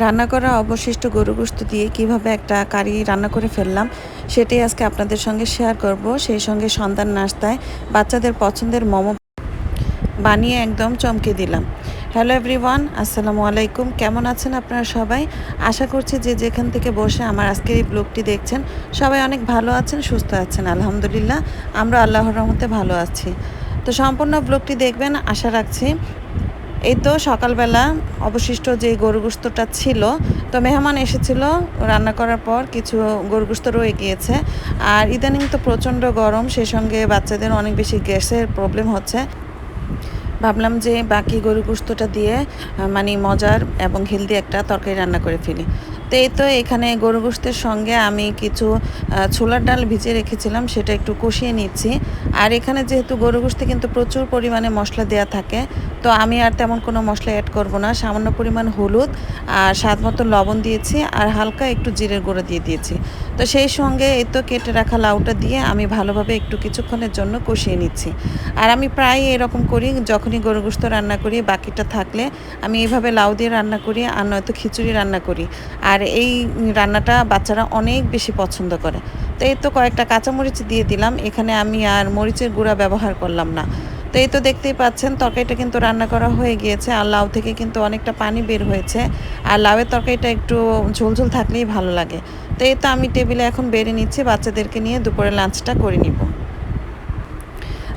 রান্না করা অবশিষ্ট গরু গোস্ত দিয়ে কীভাবে একটা কারি রান্না করে ফেললাম, সেটাই আজকে আপনাদের সঙ্গে শেয়ার করব। সেই সঙ্গে সন্তান নাস্তায় বাচ্চাদের পছন্দের মোমো বানিয়ে একদম চমকে দিলাম। হ্যালো এভরিওয়ান আসসালামু আলাইকুম। কেমন আছেন আপনারা সবাই? আশা করছি যে যেখান থেকে বসে আমার আজকের এই ব্লগটি দেখছেন, সবাই অনেক ভালো আছেন, সুস্থ আছেন। আলহামদুলিল্লাহ, আমরা আল্লাহর রহমতে ভালো আছি। তো সম্পূর্ণ ব্লগটি দেখবেন, আশা রাখছি এই তো সকালবেলা অবশিষ্ট যে গরু গরুগুস্তটা ছিল, তো মেহমান এসেছিল রান্না করার পর কিছু গরু গরুগুস্ত রয়ে গিয়েছে। আর ইদানিং তো প্রচণ্ড গরম, সেই সঙ্গে বাচ্চাদের অনেক বেশি গ্যাসের প্রবলেম হচ্ছে। ভাবলাম যে বাকি গরু গোস্তটা দিয়ে মানে মজার এবং হেলদি একটা তরকারি রান্না করে ফেলি। তো এই তো এখানে গরু গোস্তের সঙ্গে আমি কিছু ছোলার ডাল ভিজিয়ে রেখেছিলাম, সেটা একটু কষিয়ে নিচ্ছি। আর এখানে যেহেতু গরু গোস্তে কিন্তু প্রচুর পরিমাণে মশলা দেওয়া থাকে তো আমি আর তেমন কোনো মশলা অ্যাড করব না। সামান্য পরিমাণ হলুদ আর স্বাদ মতো লবণ দিয়েছি আর হালকা একটু জিরের গুঁড়ো দিয়ে দিয়েছি। তো সেই সঙ্গে এই তো কেটে রাখা লাউটা দিয়ে আমি ভালোভাবে একটু কিছুক্ষণের জন্য কষিয়ে নিচ্ছি। আর আমি প্রায় এরকম করি যখনই গরু গোস্ত রান্না করি, বাকিটা থাকলে আমি এইভাবে লাউ দিয়ে রান্না করি আর নয়তো খিচুড়ি রান্না করি। আর এই রান্নাটা বাচ্চারা অনেক বেশি পছন্দ করে। তো এই তো কয়েকটা কাঁচামরিচ দিয়ে দিলাম। এখানে আমি আর মরিচের গুঁড়া ব্যবহার করলাম না। তো এই তো দেখতেই পাচ্ছেন, তরকারিটা কিন্তু রান্না করা হয়ে গিয়েছে আর লাউ থেকে কিন্তু অনেকটা পানি বের হয়েছে। আর লাউয়ের তরকারিটা একটু ঝোলঝোল থাকলেই ভালো লাগে। তো এই তো আমি টেবিলে এখন বেড়ে নিচ্ছি, বাচ্চাদেরকে নিয়ে দুপুরে লাঞ্চটা করে নিব।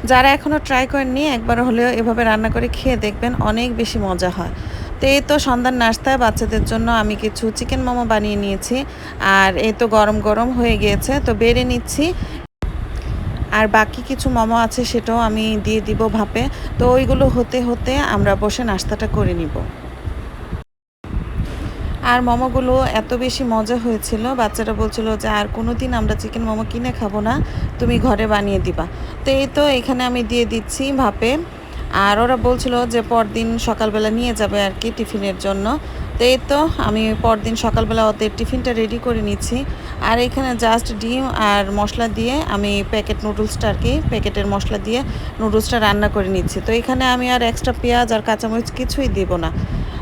যারা এখনও ট্রাই করেননি, একবার হলেও এভাবে রান্না করে খেয়ে দেখবেন অনেক বেশি মজা হয়। তো এই তো সন্ধ্যার নাস্তায় বাচ্চাদের জন্য আমি কিছু চিকেন মোমো বানিয়ে নিয়েছি। আর এই তো গরম গরম হয়ে গিয়েছে, তো বেড়ে নিচ্ছি। আর বাকি কিছু মোমো আছে সেটাও আমি দিয়ে দিব ভাপে। তো ওইগুলো হতে হতে আমরা বসে নাস্তাটা করে নিব। আর মোমোগুলো এত বেশি মজা হয়েছিল, বাচ্চারা বলছিল যে আর কোনো দিন আমরা চিকেন মোমো কিনে খাব না, তুমি ঘরে বানিয়ে দিবা। তো এই তো এখানে আমি দিয়ে দিচ্ছি ভাপে। আর ওরা বলছিল যে পরদিন সকালবেলা নিয়ে যাবে আর কি টিফিনের জন্য। তো এই তো, আমি পরদিন সকালবেলা ওদের টিফিনটা রেডি করে নিচ্ছি। আর এখানে জাস্ট ডিম আর মশলা দিয়ে আমি প্যাকেট নুডলসটা আর কি, প্যাকেটের মশলা দিয়ে নুডলসটা রান্না করে নিচ্ছি। তো এখানে আমি আর এক্সট্রা পেঁয়াজ আর কাঁচামরিচ কিছুই দিব না।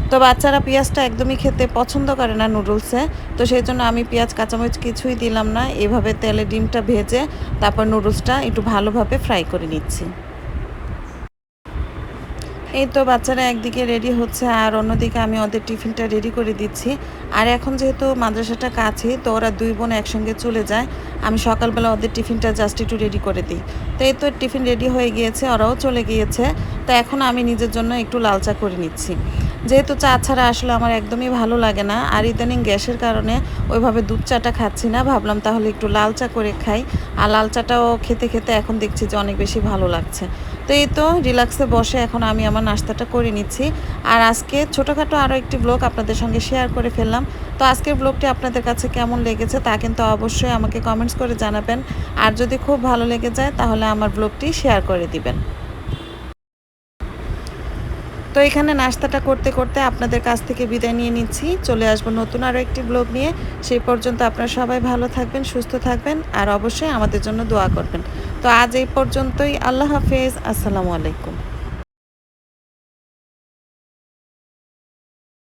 তো বাচ্চারা পেঁয়াজটা একদমই খেতে পছন্দ করে না নুডলসে তো সেই জন্য আমি পেঁয়াজ, কাঁচামরিচ কিছুই দিলাম না। এভাবে তেলে ডিমটা ভেজে তারপর নুডলসটা একটু ভালোভাবে ফ্রাই করে নিচ্ছি। এই তো বাচ্চারা একদিকে রেডি হচ্ছে আর অন্যদিকে আমি ওদের টিফিনটা রেডি করে দিচ্ছি। আর এখন যেহেতু মাদ্রাসাটা কাছে, তো ওরা দুই বোন একসঙ্গে চলে যায়। আমি সকালবেলা ওদের টিফিনটা জাস্ট একটু রেডি করে দিই। তো এই তো টিফিন রেডি হয়ে গিয়েছে, ওরাও চলে গিয়েছে। তো এখন আমি নিজের জন্য একটু লালচা করে নিচ্ছি। যেহেতু চা ছাড়া আসলে আমার একদমই ভালো লাগে না, আর ইদানিং গ্যাসের কারণে ওইভাবে দুধ চাটা খাচ্ছি না, ভাবলাম তাহলে একটু লাল চা করে খাই। আর লাল চাটাও খেতে খেতে এখন দেখছি যে অনেক বেশি ভালো লাগছে। তো এই তো রিল্যাক্সে বসে এখন আমি আমার নাস্তাটা করে নিচ্ছি। আর আজকে ছোটোখাটো আরও একটি ব্লগ আপনাদের সঙ্গে শেয়ার করে ফেললাম। তো আজকের ব্লগটি আপনাদের কাছে কেমন লেগেছে তা কিন্তু অবশ্যই আমাকে কমেন্টস করে জানাবেন। আর যদি খুব ভালো লেগে যায় তাহলে আমার ব্লগটি শেয়ার করে দিবেন। তো এখানে নাস্তাটা করতে করতে আপনাদের কাছ থেকে বিদায় নিয়ে নিচ্ছি। চলে আসব নতুন আরও একটি ব্লগ নিয়ে। সেই পর্যন্ত আপনারা সবাই ভালো থাকবেন, সুস্থ থাকবেন আর অবশ্যই আমাদের জন্য দোয়া করবেন। তো আজ এই পর্যন্তই। আল্লাহ হাফেজ। আসসালামু আলাইকুম।